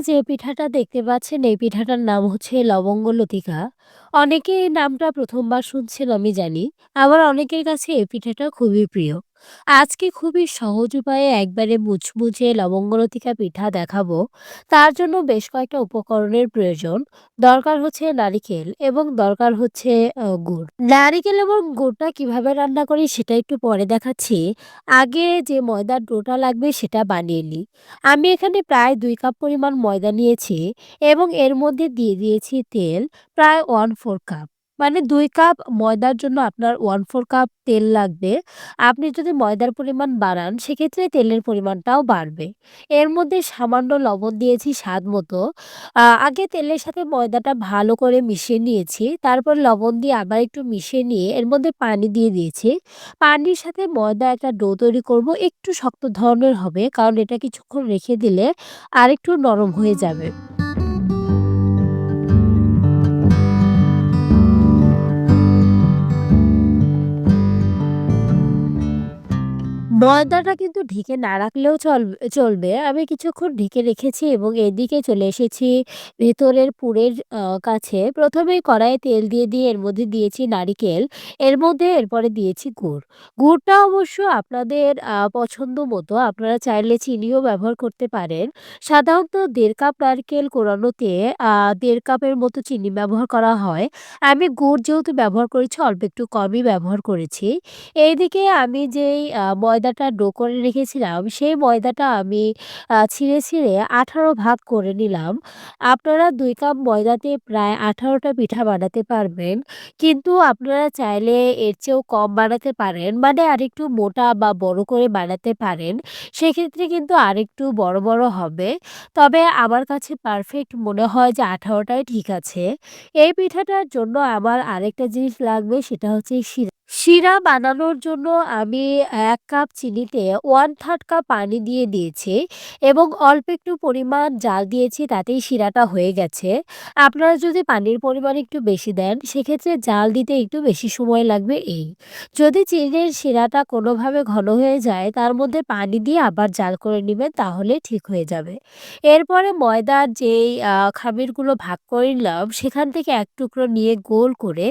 যে পিঠাটা দেখতে পাচ্ছেন, এই পিঠাটার নাম হচ্ছে লবঙ্গ লতিকা। অনেকে নামটা প্রথমবার শুনছেন, আমি জানি। আবার অনেকের কাছে এই পিঠাটা খুবই প্রিয়। আজকে খুবই সহজ উপায়ে একবারে মুচমুচে লবঙ্গ লতিকা পিঠা দেখাবো। তার জন্য বেশ কয়েকটা উপকরণের প্রয়োজন। দরকার হচ্ছে নারিকেল এবং দরকার হচ্ছে গুড়। নারিকেল এবং গুড়টা কীভাবে রান্না করি সেটা একটু পরে দেখাচ্ছি। আগে যে ময়দার ডোটা লাগবে সেটা বানিয়ে নিই। আমি এখানে প্রায় দুই কাপ পরিমাণ ময়দা নিয়েছি এবং এর মধ্যে দিয়ে দিয়েছি তেল, প্রায় 1/4 কাপ। মানে ২ কাপ ময়দার জন্য আপনার 1/4 কাপ তেল লাগবে। আপনি যদি ময়দার পরিমাণ বাড়ান, সেক্ষেত্রে তেলের পরিমাণটাও বাড়বে। এর মধ্যে সামান্য লবণ দিয়েছি স্বাদ মতো। আগে তেলের সাথে ময়দাটা ভালো করে মিশিয়ে নিয়েছি। তারপর লবণ দিয়ে আবার একটু মিশিয়ে নিয়ে এর মধ্যে পানি দিয়ে দিয়েছি। পানির সাথে ময়দা একটা ডো তৈরি করব। একটু শক্ত ধরনের হবে, কারণ এটা কিছুক্ষণ রেখে দিলে আরেকটু নরম হয়ে যাবে। ময়দাটা কিন্তু ঢেকে না রাখলেও চল চলবে। আমি কিছুক্ষণ ঢেকে রেখেছি এবং এদিকে চলে এসেছি ভেতরের পুরের কাছে। ১ম এই কড়াইয়ে তেল দিয়ে, দিয়ে এর মধ্যে দিয়েছি নারিকেল। এর মধ্যে এরপরে দিয়েছি গুড়। গুড়টা অবশ্য আপনাদের পছন্দ মতো আপনারা চাইলে চিনিও ব্যবহার করতে পারেন। সাধারণত দেড় কাপ নারকেল কোরানোতে ১.৫ কাপের মতো চিনি ব্যবহার করা হয়। আমি গুড় যেহেতু ব্যবহার করেছি অল্প একটু কমই ব্যবহার করেছি। এইদিকে আমি যেই আ ময়দাটা ডো করে রেখেছিলাম সেই ময়দাটা আমি ছিঁড়ে, ছিঁড়ে ১৮ ভাগ করে নিলাম। আপনারা দুই কাপ ময়দাতে প্রায় আঠারোটা পিঠা বানাতে পারবেন। কিন্তু আপনারা চাইলে এর চেয়েও কম বানাতে পারেন। মানে আরেকটু মোটা বা বড় করে বানাতে পারেন। সেক্ষেত্রে কিন্তু আরেকটু বড়, বড় হবে। তবে আমার কাছে পারফেক্ট মনে হয় যে আঠারোটাই ঠিক আছে। এই পিঠাটার জন্য আমার আরেকটা জিনিস লাগবে সেটা হচ্ছে শিরা। শিরা বানানোর জন্য আমি এক কাপ চিনিতে 1/3 কাপ পানি দিয়ে দিয়েছি এবং অল্প একটু পরিমাণ জাল দিয়েছি, তাতেই শিরাটা হয়ে গেছে। আপনারা যদি পানির পরিমাণ একটু বেশি দেন, সেক্ষেত্রে জাল দিতে একটু বেশি সময় লাগবে এই। যদি চিনির শিরাটা কোনোভাবে ঘন হয়ে যায়, তার মধ্যে পানি দিয়ে আবার জাল করে নেবেন, তাহলে ঠিক হয়ে যাবে। এরপরে ময়দার যেই খামিরগুলো ভাগ করে নিলাম, সেখান থেকে এক টুকরো নিয়ে গোল করে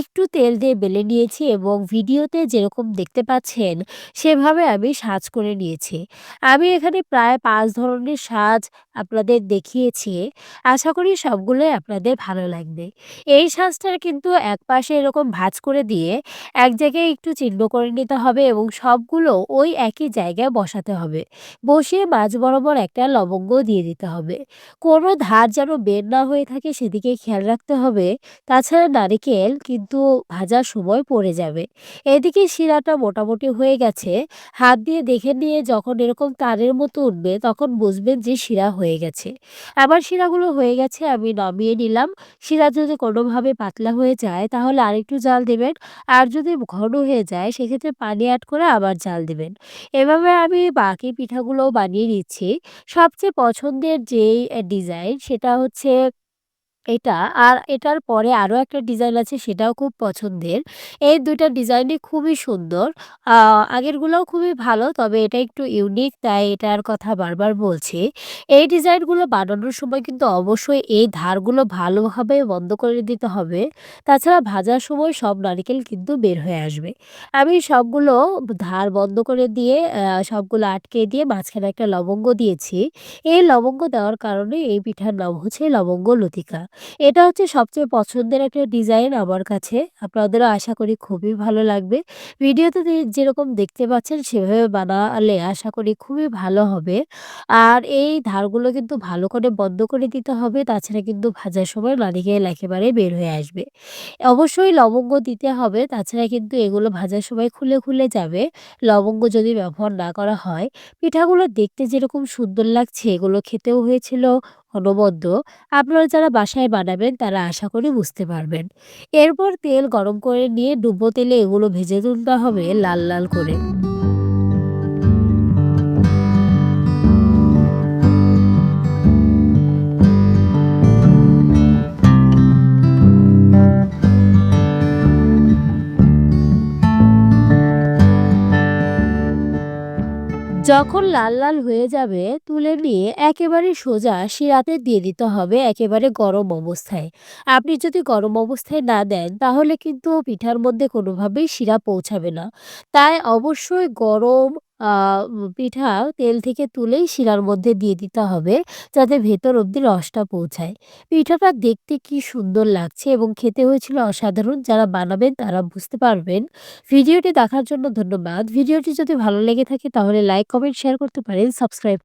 একটু তেল দিয়ে বেলে নিয়েছি এবং ভিডিওতে যেরকম দেখতে পাচ্ছেন, সেভাবে আমি সাজ করে নিয়েছি। আমি এখানে প্রায় পাঁচ ধরনের সাজ আপনাদের দেখিয়েছি। আশা করি সবগুলোই আপনাদের ভালো লাগবে। এই সাজটার কিন্তু এক পাশে এরকম ভাঁজ করে দিয়ে এক জায়গায় একটু চিহ্ন করে নিতে হবে এবং সবগুলো ওই একই জায়গায় বসাতে হবে। বসিয়ে মাঝ বরাবর একটা লবঙ্গ দিয়ে দিতে হবে। কোনো ধার যেন বের না হয়ে থাকে সেদিকে খেয়াল রাখতে হবে। তাছাড়া নারিকেল কিন্তু ভাজার সময় পড়ে যাবে। এদিকে শিরাটা মোটামুটি হয়ে গেছে। হাত দিয়ে দেখে নিয়ে যখন এরকম তারের মতো উঠবে তখন বুঝবেন যে শিরা হয়ে গেছে। আমার শিরাগুলো হয়ে গেছে, আমি নামিয়ে নিলাম। শিরা যদি কোনোভাবে পাতলা হয়ে যায় তাহলে আরেকটু জাল দেবেন। আর যদি ঘন হয়ে যায় সেক্ষেত্রে পানি এড করে আবার জাল দেবেন এভাবে আমি বাকি পিঠাগুলোও বানিয়ে নিচ্ছি। সবচেয়ে পছন্দের যেই ডিজাইন সেটা হচ্ছে এটা। আর এটার পরে আরও একটা ডিজাইন আছে সেটাও খুব পছন্দের। এই দুইটা ডিজাইনই খুবই সুন্দর। আগেরগুলোও খুবই ভালো, তবে এটা একটু ইউনিক তাই এটার কথা বারবার বলছি। এই ডিজাইনগুলো বানানোর সময় কিন্তু অবশ্যই এই ধারগুলো ভালোভাবে বন্ধ করে দিতে হবে। তাছাড়া ভাজার সময় সব নারিকেল কিন্তু বের হয়ে আসবে। আমি সবগুলো ধার বন্ধ করে দিয়ে সবগুলো আটকে দিয়ে মাঝখানে একটা লবঙ্গ দিয়েছি। এই লবঙ্গ দেওয়ার কারণে এই পিঠার নাম হচ্ছে লবঙ্গ লতিকা। এটা হচ্ছে সবচেয়ে পছন্দের একটা ডিজাইন আমার কাছে। আপনাদেরও আশা করি খুবই ভালো লাগবে। ভিডিওতে যেরকম দেখতে পাচ্ছেন সেভাবে বানালে আশা করি খুবই ভালো হবে। আর এই ধারগুলো কিন্তু ভালো করে বন্ধ করে দিতে হবে তাছাড়া কিন্তু ভাজার সময় নারিকেল একেবারে বের হয়ে আসবে। অবশ্যই লবঙ্গ দিতে হবে তাছাড়া কিন্তু এগুলো ভাজার সময় খুলে, খুলে যাবে। লবঙ্গ যদি ব্যবহার না করা হয়। পিঠাগুলো দেখতে যেরকম সুন্দর লাগছে এগুলো খেতেও হয়েছিল অনবদ্য। আপনারা যারা বাসায় বানাবেন তারা আশা করি বুঝতে পারবেন। এরপর তেল গরম করে নিয়ে ডুবো তেলে এগুলো ভেজে তুলতে হবে লাল, লাল করে। যখন লাল, লাল হয়ে যাবে তুলে নিয়ে একেবারে সোজা শিরাতে দিয়ে দিতে হবে একেবারে গরম অবস্থায়। আপনি যদি গরম অবস্থায় না দেন তাহলে কিন্তু পিঠার মধ্যে কোনোভাবেই শিরা পৌঁছাবে না। তাই অবশ্যই গরম পিঠা তেল থেকে তুলেই শিরার মধ্যে দিয়ে দিতে হবে যাতে ভেতর অব্দি রসটা পৌঁছায়। পিঠাটা দেখতে কি সুন্দর লাগছে এবং খেতে হয়েছিল অসাধারণ। যারা বানাবেন তারা বুঝতে পারবেন। ভিডিওটি দেখার জন্য ধন্যবাদ। ভিডিওটি যদি ভালো লেগে থাকে তাহলে লাইক, কমেন্ট, শেয়ার করতে পারেন। সাবস্ক্রাইব